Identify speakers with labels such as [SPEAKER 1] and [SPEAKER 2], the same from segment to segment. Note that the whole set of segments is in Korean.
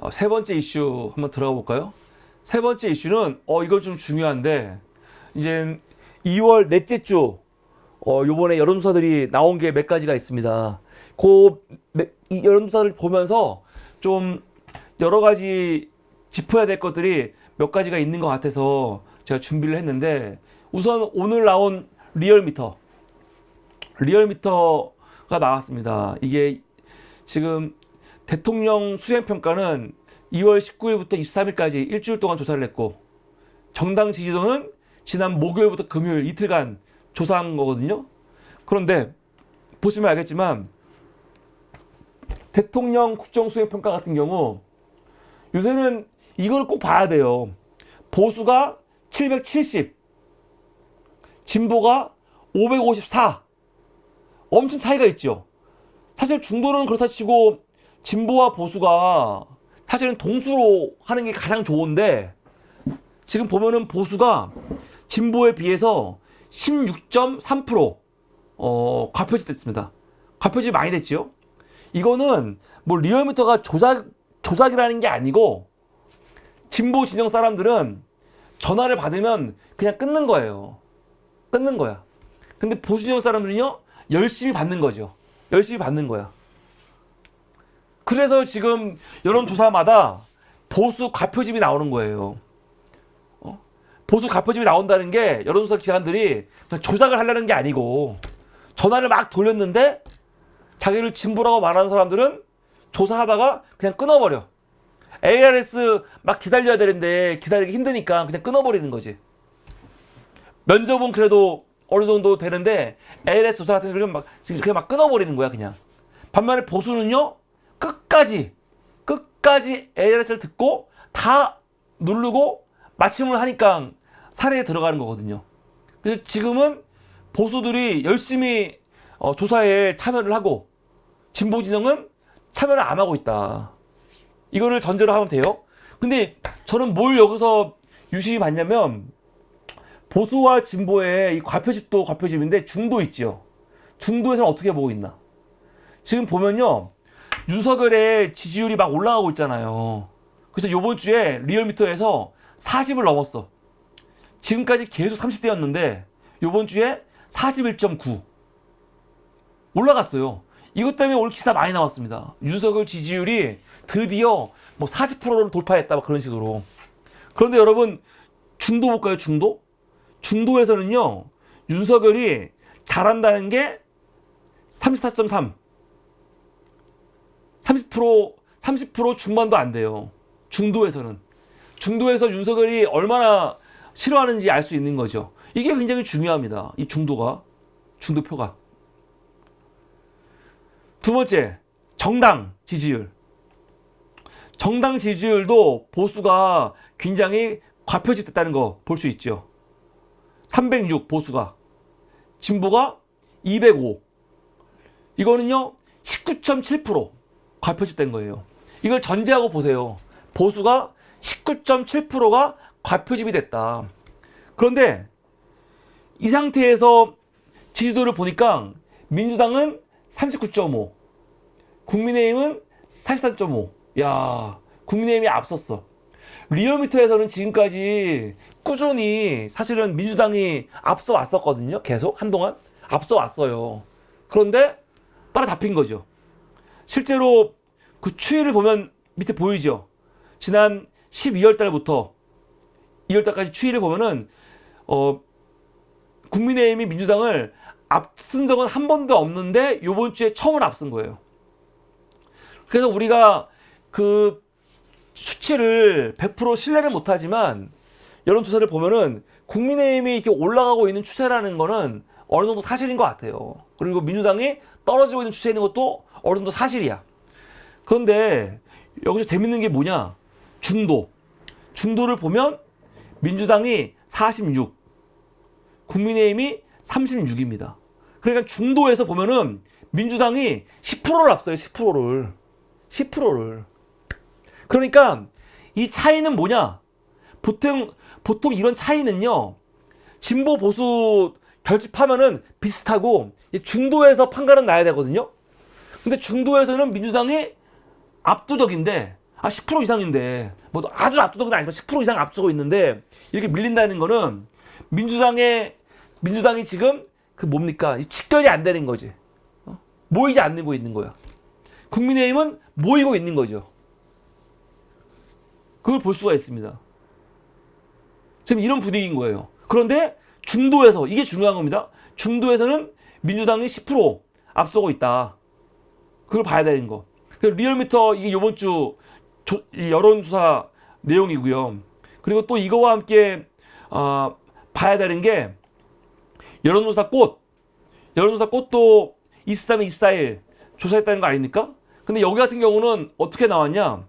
[SPEAKER 1] 어, 세 번째 이슈 한번 들어가 볼까요? 세 번째 이슈는 어 이거 좀 중요한데 이제 2월 넷째 주 어, 요번에 여론조사들이 나온 게 몇 가지가 있습니다. 그 여론조사를 보면서 좀 여러 가지 짚어야 될 것들이 몇 가지가 있는 것 같아서 제가 준비를 했는데 우선 오늘 나온 리얼미터 리얼미터가 나왔습니다. 이게 지금 대통령 수행평가는 2월 19일부터 23일까지 일주일 동안 조사를 했고 정당 지지도는 지난 목요일부터 금요일 이틀간 조사한 거거든요. 그런데 보시면 알겠지만 대통령 국정수행평가 같은 경우 요새는 이걸 꼭 봐야 돼요. 보수가 770, 진보가 554. 엄청 차이가 있죠. 사실 중도는 그렇다 치고 진보와 보수가 사실은 동수로 하는 게 가장 좋은데 지금 보면은 보수가 진보에 비해서 16.3% 어, 과표지 됐습니다. 과표지 많이 됐죠. 이거는 뭐 리얼미터가 조작 조작이라는 게 아니고 진보 진영 사람들은 전화를 받으면 그냥 끊는 거예요. 끊는 거야. 근데 보수 진영 사람들은요 열심히 받는 거죠. 열심히 받는 거야. 그래서 지금 여론조사마다 보수 가표집이 나오는 거예요. 어? 보수 가표집이 나온다는 게 여론조사 기관들이 조작을 하려는 게 아니고 전화를 막 돌렸는데 자기를 진보라고 말하는 사람들은 조사하다가 그냥 끊어버려. ARS 막 기다려야 되는데 기다리기 힘드니까 그냥 끊어버리는 거지. 면접은 그래도 어느 정도 되는데 ARS 조사 같은 경우는 막 그냥 막 끊어버리는 거야 그냥. 반면에 보수는요 끝까지 끝까지 ARS를 듣고 다 누르고 마침을 하니까 사례에 들어가는 거거든요. 그래서 지금은 보수들이 열심히 어, 조사에 참여를 하고 진보 진영은 참여를 안 하고 있다. 이거를 전제로 하면 돼요. 근데 저는 뭘 여기서 유심히 봤냐면 보수와 진보의 이 과표집도 과표집인데 중도 있지요. 중도에서는 어떻게 보고 있나? 지금 보면요. 윤석열의 지지율이 막 올라가고 있잖아요. 그래서 요번 주에 리얼미터에서 40을 넘었어. 지금까지 계속 30대였는데 요번 주에 41.9 올라갔어요. 이것 때문에 오늘 기사 많이 나왔습니다. 윤석열 지지율이 드디어 뭐 40%를 돌파했다 막 그런 식으로. 그런데 여러분 중도 볼까요? 중도? 중도에서는요. 윤석열이 잘한다는 게 34.3. 30% 30% 중반도 안 돼요. 중도에서는 중도에서 윤석열이 얼마나 싫어하는지 알 수 있는 거죠. 이게 굉장히 중요합니다. 이 중도가 중도표가 두 번째 정당 지지율. 정당 지지율도 보수가 굉장히 과표집됐다는 거 볼 수 있죠. 306 보수가 진보가 205 이거는요 19.7% 과표집된 거예요. 이걸 전제하고 보세요. 보수가 19.7%가 과표집이 됐다. 그런데 이 상태에서 지지도를 보니까 민주당은 39.5, 국민의힘은 43.5. 야, 국민의힘이 앞섰어. 리얼미터에서는 지금까지 꾸준히 사실은 민주당이 앞서 왔었거든요. 계속 한동안 앞서 왔어요. 그런데 따라 잡힌 거죠. 실제로 그 추이를 보면 밑에 보이죠. 지난 12월 달부터 2월 달까지 추이를 보면은 어 국민의힘이 민주당을 앞선 적은 한 번도 없는데 요번 주에 처음으로 앞선 거예요. 그래서 우리가 그 수치를 100% 신뢰를 못 하지만 여론 조사를 보면은 국민의힘이 이렇게 올라가고 있는 추세라는 거는 어느 정도 사실인 것 같아요. 그리고 민주당이 떨어지고 있는 추세인 것도 어느 정도 사실이야. 그런데 여기서 재밌는 게 뭐냐? 중도. 중도를 보면 민주당이 46, 국민의힘이 36입니다. 그러니까 중도에서 보면은 민주당이 10%를 앞서요, 10%를. 10%를. 그러니까 이 차이는 뭐냐? 보통, 보통 이런 차이는요, 진보 보수 결집하면은 비슷하고, 이 중도에서 판가름 나야 되거든요? 근데 중도에서는 민주당이 압도적인데, 아, 10% 이상인데, 뭐 아주 압도적은 아니지만 10% 이상 앞서고 있는데, 이렇게 밀린다는 거는 민주당의, 민주당이 지금 그 뭡니까? 이 직결이 안 되는 거지. 어? 모이지 않고 있는 거야. 국민의힘은 모이고 있는 거죠. 그걸 볼 수가 있습니다. 지금 이런 분위기인 거예요. 그런데 중도에서, 이게 중요한 겁니다. 중도에서는 민주당이 10% 앞서고 있다. 그걸 봐야 되는 거. 리얼미터 이게 이번 주 조- 이 여론조사 내용이고요. 그리고 또 이거와 함께 어, 봐야 되는 게 여론조사 꽃, 여론조사 꽃도 23일, 24일 조사했다는 거 아닙니까? 근데 여기 같은 경우는 어떻게 나왔냐?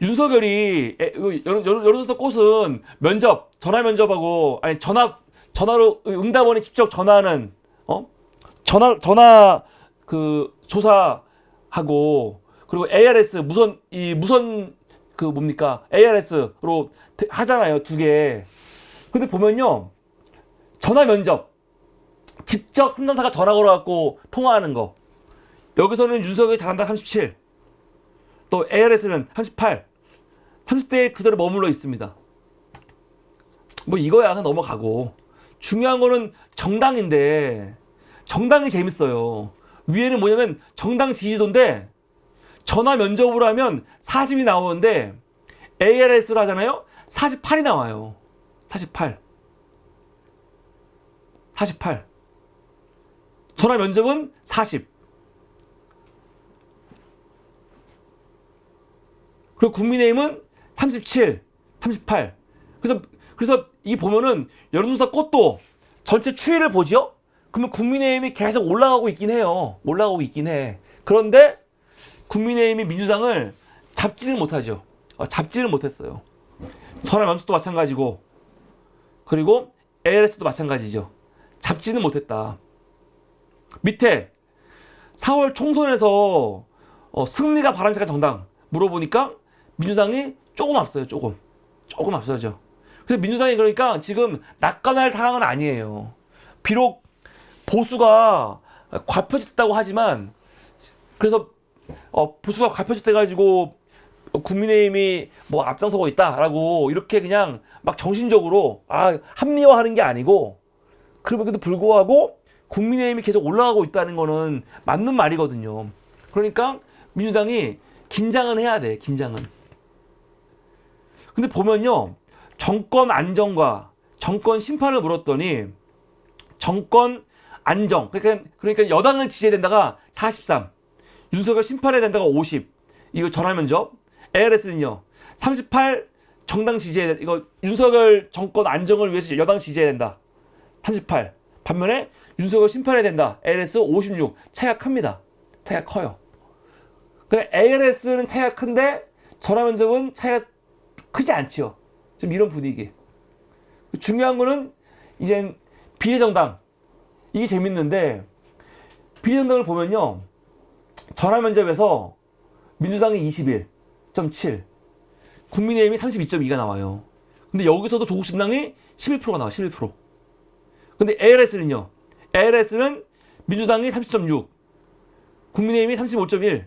[SPEAKER 1] 윤석열이 에, 그 여론, 여론조사 꽃은 면접, 전화 면접하고 아니 전화 전화로 응답원이 직접 전화하는 어 전화 전화 그 조사하고 그리고 ARS 무선 이 무선 그 뭡니까 ARS로 하잖아요 두 개. 근데 보면요 전화 면접 직접 삼성사가 전화 걸어갖고 통화하는 거 여기서는 윤석열이 잘한다 37. 또 ARS는 38. 30대에 그대로 머물러 있습니다. 뭐 이거야 그냥 넘어가고 중요한 거는 정당인데 정당이 재밌어요. 위에는 뭐냐면 정당 지지도인데 전화 면접으로 하면 40이 나오는데 ARS로 하잖아요. 48이 나와요. 48. 48. 전화 면접은 40. 그리고 국민의힘은 37, 38. 그래서 그래서 이 보면은 여론조사 꽃도 전체 추이를 보죠. 그러면 국민의힘이 계속 올라가고 있긴 해요. 올라가고 있긴 해. 그런데 국민의힘이 민주당을 잡지는 못하죠. 어, 잡지는 못했어요. 전화 면접도 마찬가지고 그리고 ALS도 마찬가지죠. 잡지는 못했다. 밑에 4월 총선에서 어, 승리가 바람직한 정당 물어보니까 민주당이 조금 앞서요. 조금. 조금 앞서죠. 그래서 민주당이 그러니까 지금 낙관할 상황은 아니에요. 비록 보수가 과표짓했다고 하지만 그래서 어, 보수가 과표짓해 가지고 국민의힘이 뭐 앞장서고 있다라고 이렇게 그냥 막 정신적으로 아 합리화하는 게 아니고 그럼에도 불구하고 국민의힘이 계속 올라가고 있다는 거는 맞는 말이거든요. 그러니까 민주당이 긴장은 해야 돼. 긴장은. 근데 보면요. 정권 안정과 정권 심판을 물었더니 정권 안정. 그러니까 그러니까 여당을 지지해야 된다가 43 윤석열 심판해야 된다가 50 이거 전화 면접. ARS는요 38 정당 지지해야 돼. 이거 윤석열 정권 안정을 위해서 여당 지지해야 된다. 38 반면에 윤석열 심판해야 된다. ARS 56 차이가 큽니다. 차이가 커요. 근데 ARS는 차이가 큰데 전화 면접은 차이가 크지 않지요. 좀 이런 분위기. 중요한 거는 이제 비례정당 이게 재밌는데 비례정당을 보면요 전화 면접에서 민주당이 21.7, 국민의힘이 32.2가 나와요. 근데 여기서도 조국 신당이 11%가 나와 11%. 근데 ALS는요 ALS는 민주당이 30.6, 국민의힘이 35.1,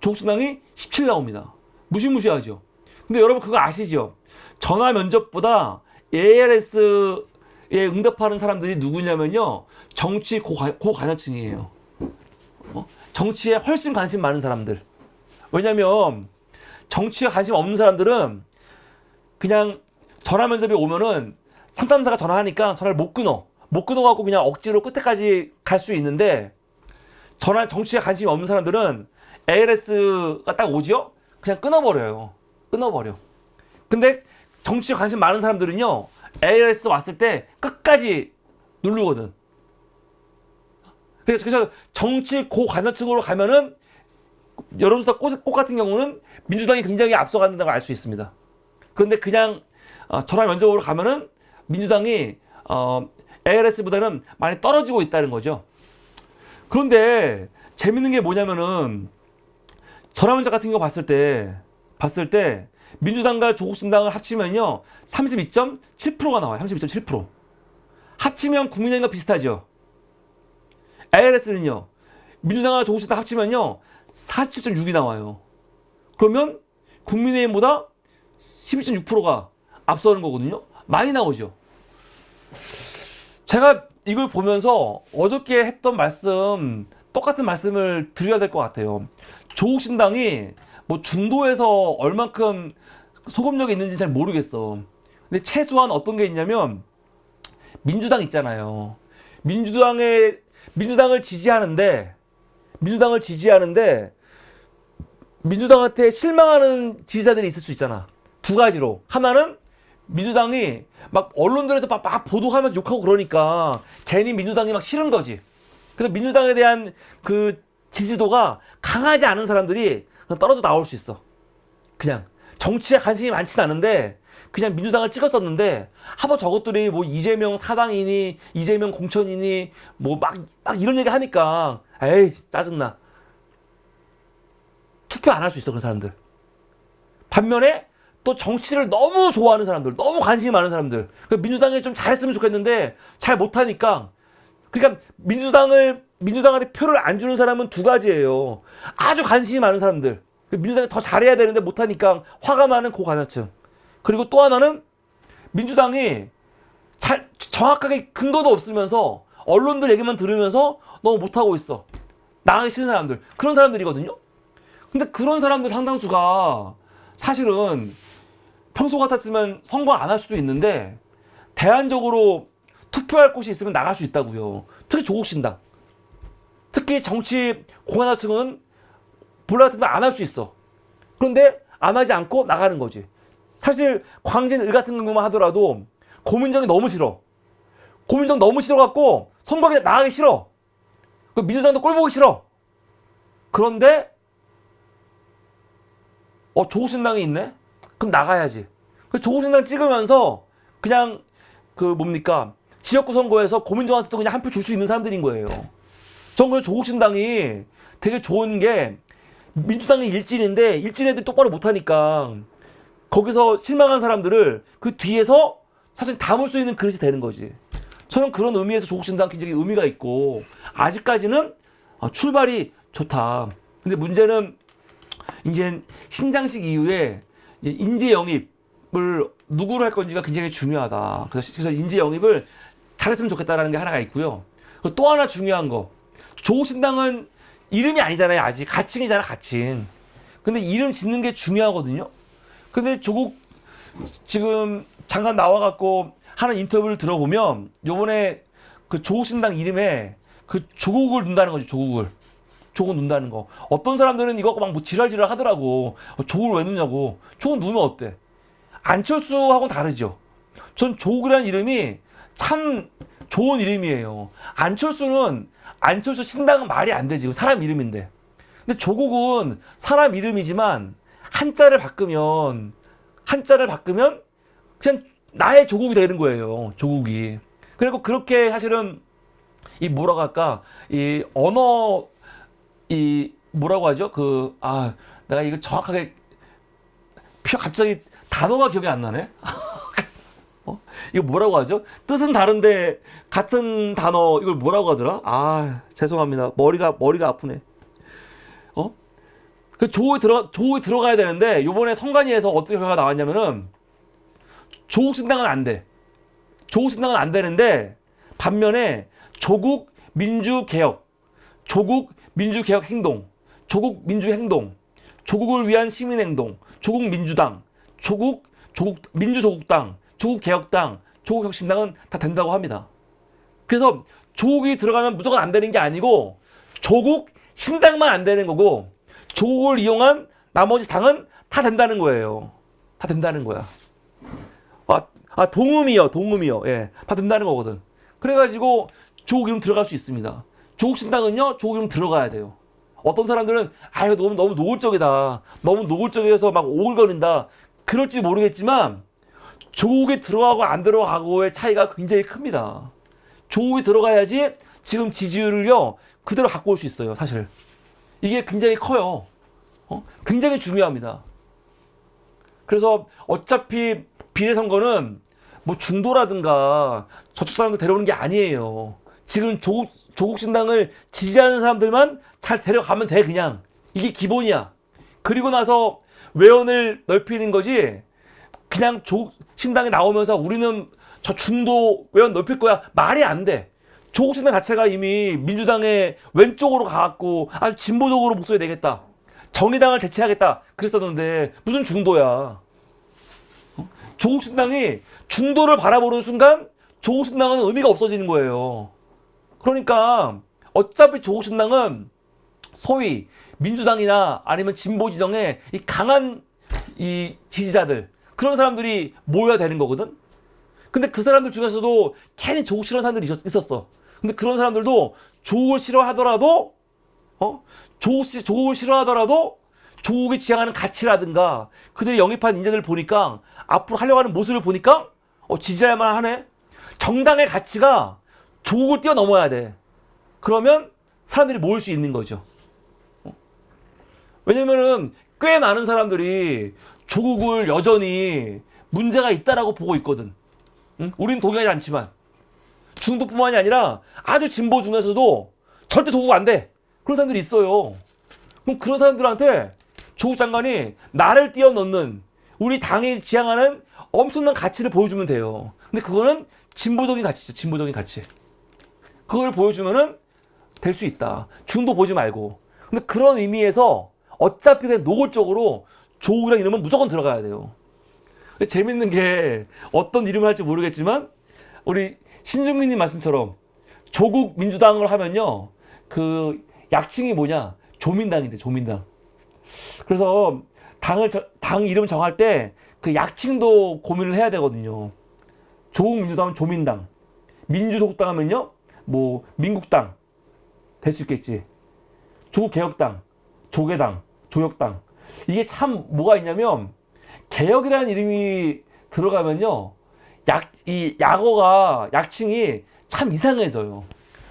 [SPEAKER 1] 조국 신당이 17 나옵니다. 무시무시하죠. 근데 여러분 그거 아시죠? 전화 면접보다 ALS 에 응답하는 사람들이 누구냐면요. 정치 고관, 고관여층이에요. 어? 정치에 훨씬 관심 많은 사람들. 왜냐면 정치에 관심 없는 사람들은 그냥 전화 면접에 오면은 상담사가 전화하니까 전화를 못 끊어. 못 끊어갖고 그냥 억지로 끝에까지 갈 수 있는데 전화 정치에 관심이 없는 사람들은 ALS가 딱 오지요? 그냥 끊어버려요. 끊어버려. 근데 정치에 관심 많은 사람들은요, ALS 왔을 때 끝까지 누르거든. 그래서, 정치 고관여층으로 가면은 여론조사 꽃, 꽃 같은 경우는 민주당이 굉장히 앞서간다고 알 수 있습니다. 그런데 그냥 어, 전화 면접으로 가면은 민주당이 어, ALS보다는 많이 떨어지고 있다는 거죠. 그런데 재밌는 게 뭐냐면은 전화 면접 같은 거 봤을 때 봤을 때 민주당과 조국신당을 합치면요 32.7%가 나와요. 32.7%. 합치면 국민의힘과 비슷하죠. ALS는요 민주당과 조국신당 합치면요 47.6이 나와요. 그러면 국민의힘보다 12.6%가 앞서는 거거든요. 많이 나오죠. 제가 이걸 보면서 어저께 했던 말씀 똑같은 말씀을 드려야 될 것 같아요. 조국 신당이 뭐 중도에서 얼만큼 소금력이 있는지 잘 모르겠어. 근데 최소한 어떤 게 있냐면 민주당 있잖아요. 민주당의 민주당을 지지하는데 민주당을 지지하는데 민주당한테 실망하는 지지자들이 있을 수 있잖아. 두 가지로 하나는 민주당이 막 언론들에서 막, 막 보도하면서 욕하고 그러니까 괜히 민주당이 막 싫은 거지. 그래서 민주당에 대한 그 지지도가 강하지 않은 사람들이 떨어져 나올 수 있어. 그냥 정치에 관심이 많진 않은데 그냥 민주당을 찍었었는데 하버 저것들이 뭐 이재명 사당이니 이재명 공천이니 뭐막막 이런 얘기 하니까 에이 짜증나. 투표 안 할 수 있어 그런 사람들. 반면에 또 정치를 너무 좋아하는 사람들, 너무 관심이 많은 사람들. 그 민주당이 좀 잘했으면 좋겠는데 잘 못하니까. 그러니까 민주당을 민주당한테 표를 안 주는 사람은 두 가지예요. 아주 관심이 많은 사람들. 그 민주당이 더 잘해야 되는데 못하니까 화가 나는 고관여층. 그리고 또 하나는 민주당이 잘 정확하게 근거도 없으면서 언론들 얘기만 들으면서 너무 못하고 있어. 나가기 싫은 사람들. 그런 사람들이거든요. 근데 그런 사람들 상당수가 사실은 평소 같았으면 선거 안 할 수도 있는데 대안적으로 투표할 곳이 있으면 나갈 수 있다고요. 특히 조국신당. 특히 정치 공화당층은 본래 같으면 안할 수 있어. 그런데 안 하지 않고 나가는 거지. 사실 광진 을 같은 경우만 하더라도 고민정이 너무 싫어. 고민정 너무 싫어갖고 선거에 나가기 싫어. 그 민주당도 꼴 보기 싫어. 그런데 어 조국신당이 있네? 그럼 나가야지. 그 조국신당 찍으면서 그냥 그 뭡니까 지역구 선거에서 고민정한테도 그냥 한 표 줄 수 있는 사람들인 거예요. 전 그래서 조국신당이 되게 좋은 게 민주당이 일진인데 일진 애들이 똑바로 못하니까 거기서 실망한 사람들을 그 뒤에서 사실 담을 수 있는 그릇이 되는 거지. 저는 그런 의미에서 조국신당 굉장히 의미가 있고 아직까지는 아, 출발이 좋다. 근데 문제는 이제 신장식 이후에 이제 인재 영입을 누구로 할 건지가 굉장히 중요하다. 그래서, 인재 영입을 잘했으면 좋겠다라는 게 하나가 있고요. 또 하나 중요한 거. 조신당은 이름이 아니잖아요. 아직 가칭이잖아, 가칭. 근데 이름 짓는 게 중요하거든요. 근데 조국 지금 잠깐 나와갖고 하는 인터뷰를 들어보면 요번에 그 조국신당 이름에 그 조국을 넣는다는 거죠, 조국을. 조국 넣는다는 거. 어떤 사람들은 이거 막 뭐 지랄지랄 하더라고. 어, 조국을 왜 넣냐고. 조국 넣으면 어때? 안철수하고는 다르죠. 전 조국이라는 이름이 참 좋은 이름이에요. 안철수는 안철수 신당은 말이 안 되지. 사람 이름인데. 근데 조국은 사람 이름이지만 한자를 바꾸면 한자를 바꾸면 그냥 나의 조국이 되는 거예요. 조국이. 그리고 그렇게 사실은 이 뭐라고 할까? 이 언어 이 뭐라고 하죠? 그 아 내가 이거 정확하게 표 갑자기 단어가 기억이 안 나네. 어? 이거 뭐라고 하죠? 뜻은 다른데 같은 단어 이걸 뭐라고 하더라? 아 죄송합니다. 머리가 머리가 아프네. 어? 그 조국에 들어 조국에 들어가야 되는데 요번에 선관위에서 어떻게 결과가 나왔냐면은 조국 신당은 안 돼. 조국 신당은 안 되는데 반면에 조국 민주 개혁, 조국 민주 개혁 행동, 조국 민주 행동, 조국을 위한 시민 행동, 조국 민주당, 조국 조국 민주 조국당, 조국 개혁당, 조국 혁신당은 다 된다고 합니다. 그래서 조국이 들어가면 무조건 안 되는 게 아니고 조국 신당만 안 되는 거고 조국을 이용한 나머지 당은 다 된다는 거예요. 다 된다는 거야. 아, 아 동음이요, 동음이요. 예, 다 된다는 거거든. 그래가지고 조국 이름 들어갈 수 있습니다. 조국 신당은요, 조국 이름 들어가야 돼요. 어떤 사람들은 아 이거 너무 너무 노골적이다, 너무 노골적이어서 막 오글거린다. 그럴지 모르겠지만 조국에 들어가고 안 들어가고의 차이가 굉장히 큽니다. 조국이 들어가야지 지금 지지율을요 그대로 갖고 올 수 있어요. 사실 이게 굉장히 커요. 어? 굉장히 중요합니다. 그래서 어차피 비례 선거는 뭐 중도라든가 저쪽 사람들 데려오는 게 아니에요. 지금 조국 조국 신당을 지지하는 사람들만 잘 데려가면 돼 그냥 이게 기본이야. 그리고 나서 외연을 넓히는 거지 그냥 조국 신당에 나오면서 우리는 저 중도 외연 넓힐 거야 말이 안 돼. 조국 신당 자체가 이미 민주당의 왼쪽으로 가갖고 아주 진보적으로 목소리 내겠다. 정의당을 대체하겠다. 그랬었는데 무슨 중도야. 어? 조국 신당이 중도를 바라보는 순간 조국 신당은 의미가 없어지는 거예요. 그러니까 어차피 조국 신당은 소위 민주당이나 아니면 진보 지정의 이 강한 이 지지자들 그런 사람들이 모여야 되는 거거든. 근데 그 사람들 중에서도 괜히 조국 싫어하는 사람들이 있었- 있었어. 근데 그런 사람들도 조국을 싫어하더라도 어 조국 씨 조국을 싫어하더라도 조국이 지향하는 가치라든가 그들이 영입한 인재들 보니까 앞으로 하려고 하는 모습을 보니까 어 지지할 만하네. 정당의 가치가 조국을 뛰어넘어야 돼. 그러면 사람들이 모일 수 있는 거죠. 어? 왜냐면은 꽤 많은 사람들이 조국을 여전히 문제가 있다라고 보고 있거든. 응? 우린 동의하지 않지만 중도뿐만이 아니라 아주 진보 중에서도 절대 조국 안 돼. 그런 사람들이 있어요. 그럼 그런 사람들한테 조국 장관이 나를 뛰어넘는 우리 당이 지향하는 엄청난 가치를 보여주면 돼요. 근데 그거는 진보적인 가치죠. 진보적인 가치. 그걸 보여주면은 될 수 있다. 중도 보지 말고. 근데 그런 의미에서 어차피 그냥 노골적으로 조국이라는 이름은 무조건 들어가야 돼요. 재밌는 게 어떤 이름을 할지 모르겠지만 우리 신중민님 말씀처럼 조국 민주당을 하면요 그 약칭이 뭐냐 조민당인데 조민당. 그래서 당을 저- 당 이름 정할 때 그 약칭도 고민을 해야 되거든요. 조국 민주당은 조민당, 민주조국당 하면요 뭐 민국당 될 수 있겠지. 조국 개혁당, 조개당, 조혁당 이게 참 뭐가 있냐면 개혁이라는 이름이 들어가면요 약 이 약어가 약칭이 참 이상해져요.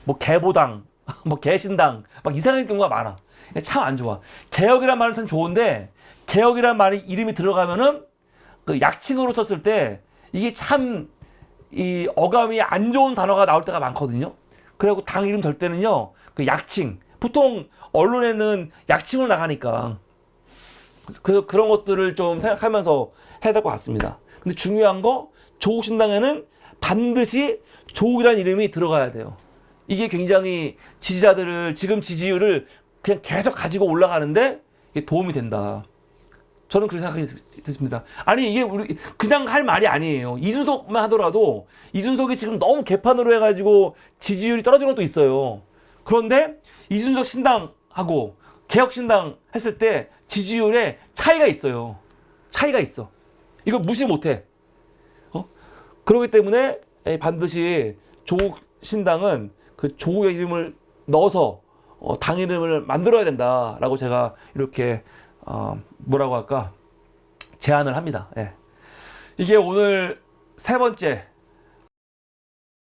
[SPEAKER 1] 뭐 개보당, 뭐 개신당 막 이상한 경우가 많아. 참 안 좋아. 개혁이란 말은 참 좋은데 개혁이란 말이 이름이 들어가면은 그 약칭으로 썼을 때 이게 참 이 어감이 안 좋은 단어가 나올 때가 많거든요. 그리고 당 이름 절 때는요 그 약칭 보통 언론에는 약칭으로 나가니까 그래서 그런 것들을 좀 생각하면서 해야 될 것 같습니다. 근데 중요한 거 조국 신당에는 반드시 조국이라는 이름이 들어가야 돼요. 이게 굉장히 지지자들을 지금 지지율을 그냥 계속 가지고 올라가는데 도움이 된다. 저는 그렇게 생각이 듭니다. 아니 이게 우리 그냥 할 말이 아니에요. 이준석만 하더라도 이준석이 지금 너무 개판으로 해가지고 지지율이 떨어지는 것도 있어요. 그런데 이준석 신당하고 개혁 신당 했을 때 지지율에 차이가 있어요. 차이가 있어. 이걸 무시 못해. 어? 그렇기 때문에 에, 반드시 조국 신당은 그 조국의 이름을 넣어서 어, 당 이름을 만들어야 된다라고 제가 이렇게 어, 뭐라고 할까 제안을 합니다. 예. 이게 오늘 세 번째